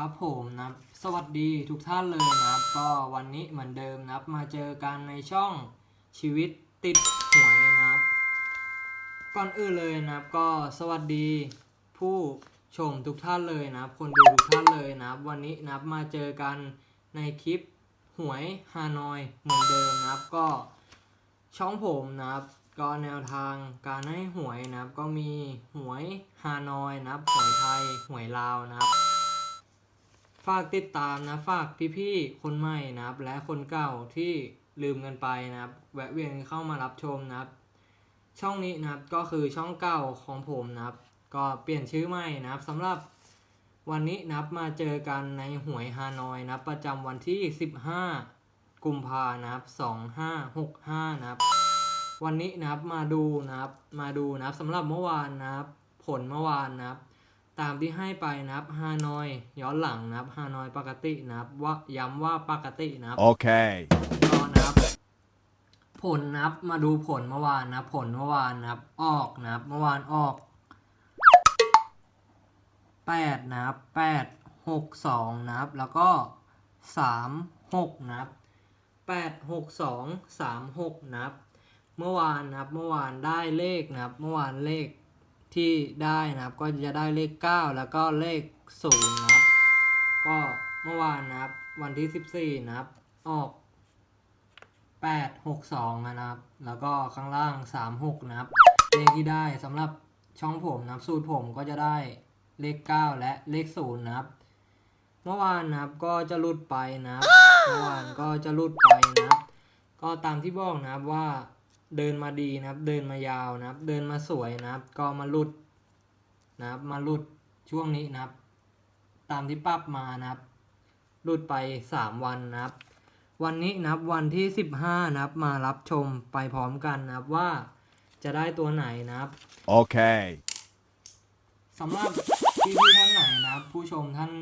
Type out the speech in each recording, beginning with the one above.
ครับผมนะสวัสดีทุกท่านเลยนะครับ ก็วันนี้เหมือนเดิมนะครับ มาเจอกันในช่องชีวิตติดหวยนะครับ ก่อนอื่นเลยนะครับ ก็สวัสดีผู้ชมทุกท่านเลยนะครับ คนดูทุกท่านเลยนะครับ วันนี้นะครับมาเจอกันในคลิปหวยฮานอยเหมือนเดิมนะครับ ก็ช่องผมนะครับ ก็แนวทางการให้หวยนะครับ ก็มีหวยฮานอยนะครับ หวยไทยหวยลาวนะครับ ฝากติดตามนะฝากพี่ๆคนใหม่นะครับ และคนเก่าที่ลืมกันไปนะครับ แวะเวียนเข้ามารับชมนะครับ ช่องนี้นะครับก็คือช่องเก่าของผมนะครับ ก็เปลี่ยนชื่อใหม่นะครับสำหรับวันนี้นะครับมาเจอกันในหวยฮานอยนะประจำวันที่ 15 กุมภานะครับ 2565 นะครับ วันนี้นะครับมาดูนะครับมาดูนะครับสำหรับเมื่อวานนะครับ ผลเมื่อวานนะครับ ตามที่ให้ไปนะครับฮานอย ย้อนหลังนะครับฮานอยปกตินะครับว่าย้ำว่าปกตินะครับ Okay. ก็นะครับผลนะครับมาดูผลเมื่อวานนะผลเมื่อวานนะครับ ออกนะครับ เมื่อวานออกแปดนะครับแปดหกสองนะครับ แล้วก็สามหกนะครับแปดหกสองสามหกนะครับ เมื่อวานนะครับ เมื่อวานได้เลขนะครับ เมื่อวานเลข ที่ได้นะครับ ก็จะได้เลขเก้าแล้วก็เลขศูนย์นะครับ ก็เมื่อวานนะครับ วันที่สิบสี่นะครับ ออกแปดหกสองนะครับ แล้วก็ข้างล่างสามหกนะครับ เลขที่ได้สำหรับช่องผมนะครับ สูตรผมก็จะได้เลขเก้าและเลขศูนย์นะครับ เมื่อวานนะครับก็จะหลุดไปนะครับ เมื่อวานก็จะหลุดไปนะครับ ก็ตามที่บอกนะครับว่า เดินมาดีนะครับ เดินมายาวนะครับ เดินมาสวยนะครับ ก็มาหลุดนะครับ มาหลุดช่วงนี้นะครับ ตามที่ปรับมานะครับหลุดไป 3 วันนะครับ วันนี้นะครับวันที่ 15 นะครับ มารับชมไปพร้อมกันนะครับว่าจะได้ตัวไหนนะครับ Okay. สำหรับพี่พี่ๆท่านไหนนะครับ ผู้ชมท่าน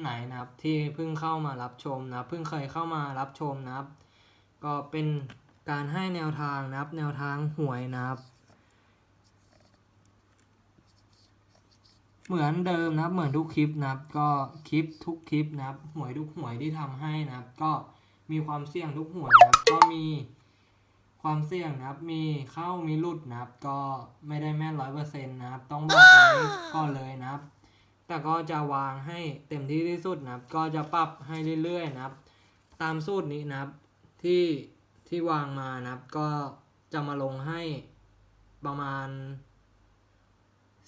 ไหนนะครับ ที่เพิ่งเข้ามารับชมนะครับเพิ่งเคยเข้ามารับชมนะครับ ก็เป็น การให้แนวทางนะครับ แนวทางหวยนะครับ เหมือนเดิมนะครับ เหมือนทุกคลิปนะครับ ก็คลิปทุกคลิปนะครับ หวยทุกหวยที่ทำให้นะครับ ก็มีความเสี่ยงทุกหวยนะครับ ก็มีความเสี่ยงนะครับ มีเข้ามีหลุดนะครับ ก็ไม่ได้แม่ร้อยเปอร์เซ็นต์นะครับ ต้องบอกไว้ก่อนเลยนะครับ แต่ก็จะวางให้เต็มที่ที่สุดนะครับ ก็จะปรับให้เรื่อยๆนะครับ ตามสูตรนี้นะครับที่ ที่วางมานะครับ ก็จะมาลงให้ประมาณ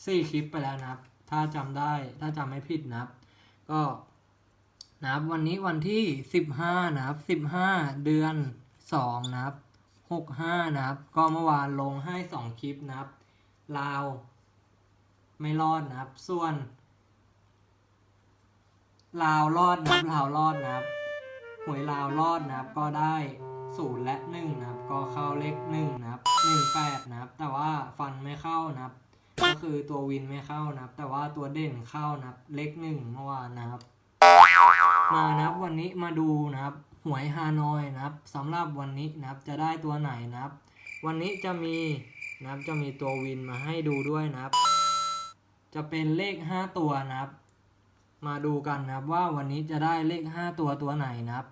สี่คลิปไปแล้วนะครับ ถ้าจำได้ถ้าจำไม่ผิดนะครับ ก็นะครับวันนี้วันที่สิบห้านะครับสิบห้าเดือนสองนะครับหกห้านะครับ ก็เมื่อวานลงให้สองคลิปนะครับ ลาวไม่รอดนะครับ ส่วน ลาวรอดนะครับลาวรอดนะครับหวยลาวรอดนะครับก็ได้ ศูนย์และหนึ่งนะครับ ก็เข้าเลขหนึ่งนะครับหนึ่งแปดนะครับ แต่ว่าฟันไม่เข้านะครับ ก็คือตัววินไม่เข้านะครับ แต่ว่าตัวเด่นเข้านะครับ เลขหนึ่งเมื่อวานนะครับ มานะครับวันนี้มาดูนะครับหวยฮานอยนะครับสำหรับวันนี้นะครับจะได้ตัวไหนนะครับ วันนี้จะมีนะครับจะมีตัววินมาให้ดูด้วยนะครับ จะเป็นเลขห้าตัวนะครับ มาดูกันนะครับว่าวันนี้จะได้เลขห้าตัวตัวไหนนะครับ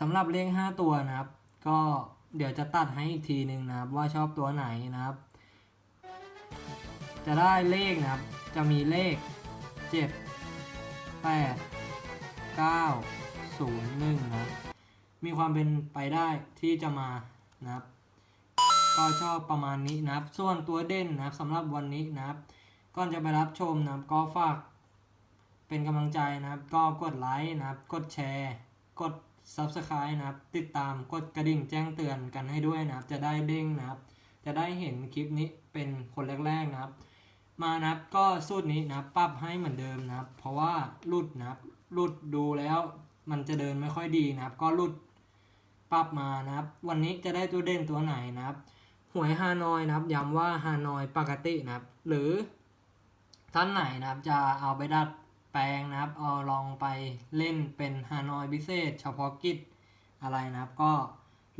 สำหรับเลขห้าตัวนะครับ ก็เดี๋ยวจะตัดให้อีกทีหนึ่งนะครับ ว่าชอบตัวไหนนะครับ จะได้เลขนะครับ จะมีเลข 7 8 9 0 1นะมีความเป็นไปได้ที่จะมานะครับ ก็ชอบประมาณนี้นะครับ ส่วนตัวเด่นนะครับสำหรับวันนี้นะครับ ก่อนจะไปรับชมนะครับ ก็ฝากเป็นกำลังใจนะครับ ก็กดไลค์นะครับ กดแชร์ กด Subscribe นะครับ ติดตามกดกระดิ่งแจ้งเตือนกันให้ด้วยนะครับ จะได้เด้งนะครับ จะได้เห็นคลิปนี้เป็นคนแรกๆนะครับ มานะครับก็สูตรนี้นะครับปรับให้เหมือนเดิมนะครับ เพราะว่ารุดนะครับรุดดูแล้วมันจะเดินไม่ค่อยดีนะครับ ก็รุดปรับมานะครับ วันนี้จะได้ตัวเด่นตัวไหนนะครับหวยฮานอยนะครับย้ำว่าฮานอยปกตินะครับ หรือท่านไหนนะครับจะเอาไปดัด แปลงนะครับเอาลองไปเล่นเป็นฮานอยพิเศษเฉพาะกิจอะไรนะครับ ก็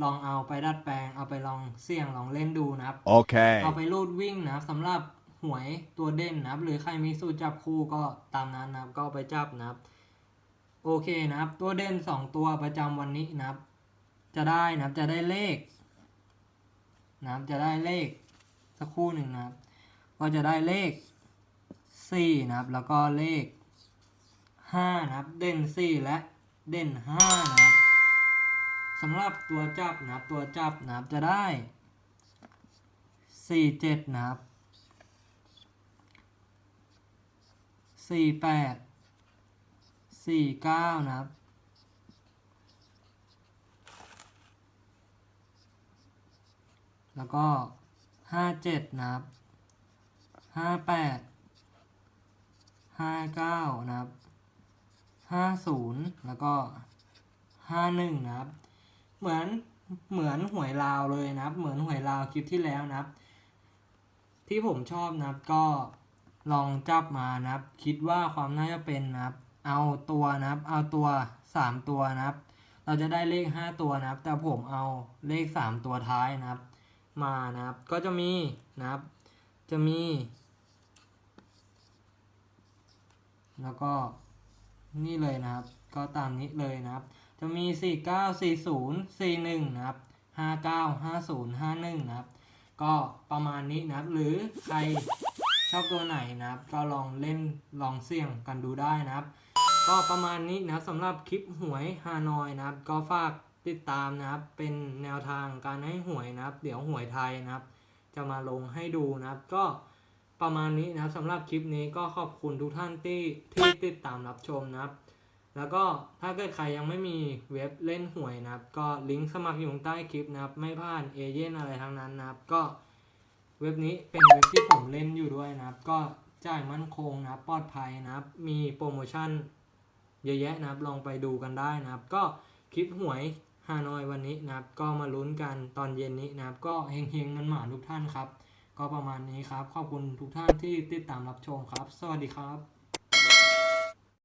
ลองเอาไปดัดแปลง เอาไปลองเสี่ยงลองเล่นดูนะครับ Okay. เอาไปรูดวิ่งนะครับสำหรับหวยตัวเด่นนะครับ หรือใครมีสูตรจับคู่ก็ตามนั้นนะครับ ก็เอาไปจับนะครับ โอเคนะครับ ตัวเด่นสองตัวประจำวันนี้นะครับ จะได้นะครับจะได้เลขนะครับจะได้เลขสักครู่หนึ่งนะครับ ก็จะได้เลขสี่นะครับ แล้วก็เลข ห้านะครับ เด่นสี่และเด่นห้านะครับสำหรับตัวจับนะครับ ตัวจับนะครับจะได้สี่เจ็ดนะครับสี่แปดสี่เก้านะครับแล้วก็ห้าเจ็ดนะครับห้าแปดห้าเก้านะครับ ห้าศูนย์แล้วก็ห้าหนึ่งนะครับ เหมือนเหมือนหวยลาวเลยนะครับ เหมือนหวยลาวคลิปที่แล้วนะครับ ที่ผมชอบนะครับก็ลองจับมานะครับ คิดว่าความน่าจะเป็นนะครับ เอาตัวนะครับ เอาตัวสามตัวนะครับ เราจะได้เลขห้าตัวนะครับ แต่ผมเอาเลขสามตัวท้ายนะครับ มานะครับ ก็จะมีนะครับ จะมี แล้วก็ นี่เลยนะครับ ก็ตามนี้เลยนะครับ จะมี 4 9 4 0 4 1 นะครับ 5 9 5 0 5 1 นะครับ ก็ประมาณนี้นะครับ หรือใครชอบตัวไหนนะครับ ก็ลองเล่นลองเสี่ยงกันดูได้นะครับ ก็ประมาณนี้นะครับสำหรับคลิปหวยฮานอยนะครับ ก็ฝากติดตามนะครับ เป็นแนวทางการให้หวยนะครับ เดี๋ยวหวยไทยนะครับ จะมาลงให้ดูนะครับ ก็ ประมาณนี้นะครับสำหรับคลิปนี้ก็ขอบคุณทุกท่านที่ที่ติดตามรับชมนะครับ แล้วก็ถ้าเกิดใครยังไม่มีเว็บเล่นหวยนะครับ ก็ลิงก์สมัครอยู่ใต้คลิปนะครับ ไม่ผ่านเอเย่นอะไรทั้งนั้นนะครับ ก็เว็บนี้เป็นเว็บที่ผมเล่นอยู่ด้วยนะครับ ก็จ่ายมั่นคงนะครับปลอดภัยนะครับ มีโปรโมชั่นเยอะแยะนะครับลองไปดูกันได้นะครับ ก็คลิปหวยฮานอยวันนี้นะครับ ก็มาลุ้นกันตอนเย็นนี้นะครับ ก็เฮงๆมันหมาทุกท่านครับ ก็ประมาณนี้ครับ ขอบคุณทุกท่านที่ติดตามรับชมครับ สวัสดีครับ